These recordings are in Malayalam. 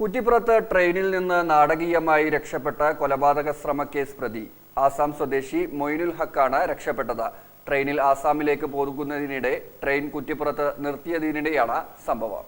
കുറ്റിപ്പുറത്ത് ട്രെയിനിൽ നിന്ന് നാടകീയമായി രക്ഷപ്പെട്ട കൊലപാതക ശ്രമക്കേസ് പ്രതി. ആസാം സ്വദേശി മൊയ്നുൽ ഹക്കാണ് രക്ഷപ്പെട്ടത്. ട്രെയിനിൽ ആസാമിലേക്ക് പോകുന്നതിനിടെ ട്രെയിൻ കുറ്റിപ്പുറത്ത് നിർത്തിയതിനിടെയാണ് സംഭവം.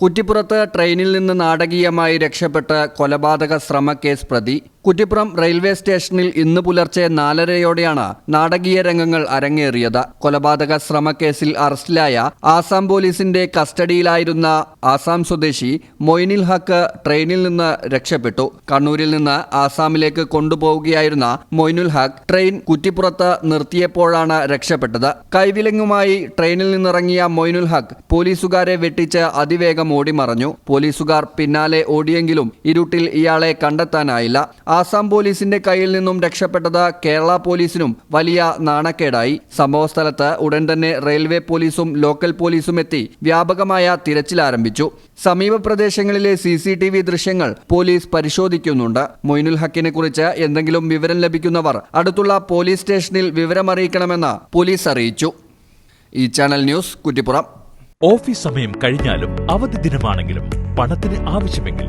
കുറ്റിപ്പുറത്ത് ട്രെയിനിൽ നിന്ന് നാടകീയമായി രക്ഷപ്പെട്ട കൊലപാതക ശ്രമക്കേസ് പ്രതി കുറ്റിപ്പുറം റെയിൽവേ സ്റ്റേഷനിൽ ഇന്ന് പുലർച്ചെ നാലരയോടെയാണ് നാടകീയ രംഗങ്ങൾ അരങ്ങേറിയത്. കൊലപാതക ശ്രമക്കേസിൽ അറസ്റ്റിലായ ആസാം പോലീസിന്റെ കസ്റ്റഡിയിലായിരുന്ന ആസാം സ്വദേശി മൊയ്നിൽ ഹക്ക് ട്രെയിനിൽ നിന്ന് രക്ഷപ്പെട്ടു. കണ്ണൂരിൽ നിന്ന് ആസാമിലേക്ക് കൊണ്ടുപോവുകയായിരുന്ന മൊയ്നുൽ ഹക്ക് ട്രെയിൻ കുറ്റിപ്പുറത്ത് നിർത്തിയപ്പോഴാണ് രക്ഷപ്പെട്ടത്. കൈവിലങ്ങുമായി ട്രെയിനിൽ നിന്നിറങ്ങിയ മൊയ്നുൽ ഹക്ക് പോലീസുകാരെ വെട്ടിച്ച് അതിവേഗം ഓടിമറഞ്ഞു. പോലീസുകാർ പിന്നാലെ ഓടിയെങ്കിലും ഇരുട്ടിൽ ഇയാളെ കണ്ടെത്താനായില്ല. ആസാം പോലീസിന്റെ കയ്യിൽ നിന്നും രക്ഷപ്പെട്ടത് കേരള പോലീസിനും വലിയ നാണക്കേടായി. സംഭവസ്ഥലത്ത് ഉടൻ തന്നെ റെയിൽവേ പോലീസും ലോക്കൽ പോലീസും എത്തി വ്യാപകമായ തിരച്ചിൽ ആരംഭിച്ചു സമീപ പ്രദേശങ്ങളിലെ സി സി ടി വി ദൃശ്യങ്ങൾ പോലീസ് പരിശോധിക്കുന്നുണ്ട്. മൊയ്നുൽ ഹക്കിനെ കുറിച്ച് എന്തെങ്കിലും വിവരം ലഭിക്കുന്നവർ അടുത്തുള്ള പോലീസ് സ്റ്റേഷനിൽ വിവരമറിയിക്കണമെന്ന് പോലീസ് അറിയിച്ചു. ഈ ചാനൽ ന്യൂസ് കുറ്റിപ്പുറം. ഓഫീസ് സമയം കഴിഞ്ഞാലും അവധി ദിനമാണെങ്കിലും പണത്തിന് ആവശ്യമെങ്കിൽ